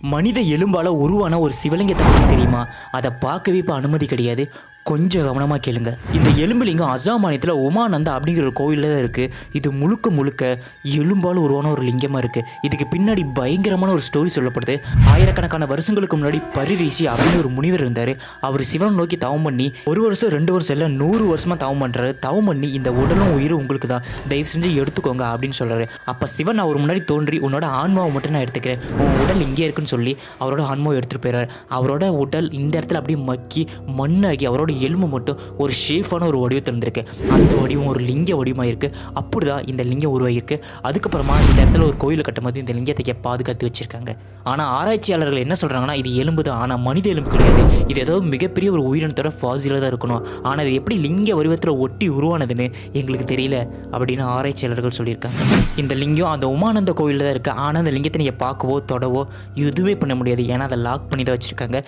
மனித எலும்பால உருவான ஒரு சிவலிங்கத்தை பற்றி தெரியுமா? அதை பார்க்கவே இப்போ அனுமதி கிடையாது. கொஞ்சம் கவனமாக கேளுங்க. இந்த எலும்புலிங்கம் அசாம் மாநிலத்தில் உமானந்தா அப்படிங்கிற ஒரு கோயிலில் தான் இருக்குது இது முழுக்க முழுக்க எலும்பால் உருவான ஒரு லிங்கமாக இருக்குது இதுக்கு பின்னாடி பயங்கரமான ஒரு ஸ்டோரி சொல்லப்படுது. ஆயிரக்கணக்கான வருஷங்களுக்கு முன்னாடி பரிரிஷி அப்படின்னு ஒரு முனிவர் இருந்தார். அவர் சிவனை நோக்கி தவம் பண்ணி ஒரு வருஷம் ரெண்டு வருஷம் இல்லை நூறு வருஷமாக தவம் பண்ணுறாரு தவம் பண்ணி இந்த உடலும் உயிரும் உங்களுக்கு தான். தயவு செஞ்சு எடுத்துக்கோங்க அப்படின்னு சொல்கிறாரு அப்போ சிவன் அவர் முன்னாடி தோன்றி உன்னோட ஆன்மாவை மட்டும் நான் எடுத்துக்கிறேன். உன் உடல் இங்கே இருக்குன்னு சொல்லி அவரோட ஆன்மாவை எடுத்துகிட்டு போயிடுறாரு அவரோட உடல் இந்த இடத்துல அப்படியே மக்கி மண்ணாகி அவரோட எலும்பு மட்டும் ஒரு ஷேஃபான ஒரு வடிவத்தில் இருந்திருக்கு. அந்த வடிவம் ஒரு லிங்க வடிவமாக இருக்குது அப்படி தான் இந்த லிங்கம் உருவாகியிருக்கு அதுக்கப்புறமா இந்த இடத்துல ஒரு கோயில் கட்டும்போது இந்த லிங்கத்தை பாதுகாத்து வச்சுருக்காங்க. ஆனால் ஆராய்ச்சியாளர்கள் என்ன சொல்கிறாங்கன்னா இது எலும்பு தான். ஆனால் மனித எலும்பு கிடையாது. இது ஏதோ மிகப்பெரிய ஒரு உயிரினத்தோட ஃபாசிலாக தான் இருக்கணும். ஆனால் இது எப்படி லிங்க வடிவத்தில் ஒட்டி உருவானதுன்னு எங்களுக்கு தெரியல அப்படின்னு ஆராய்ச்சியாளர்கள் சொல்லியிருக்காங்க. இந்த லிங்கம் அந்த உமானந்த கோயிலில் தான் இருக்குது ஆனால் அந்த லிங்கத்தை நீங்கள் பார்க்கவோ தொடவோ எதுவுமே பண்ண முடியாது. ஏன்னா அதை லாக் பண்ணி தான் வச்சுருக்காங்க.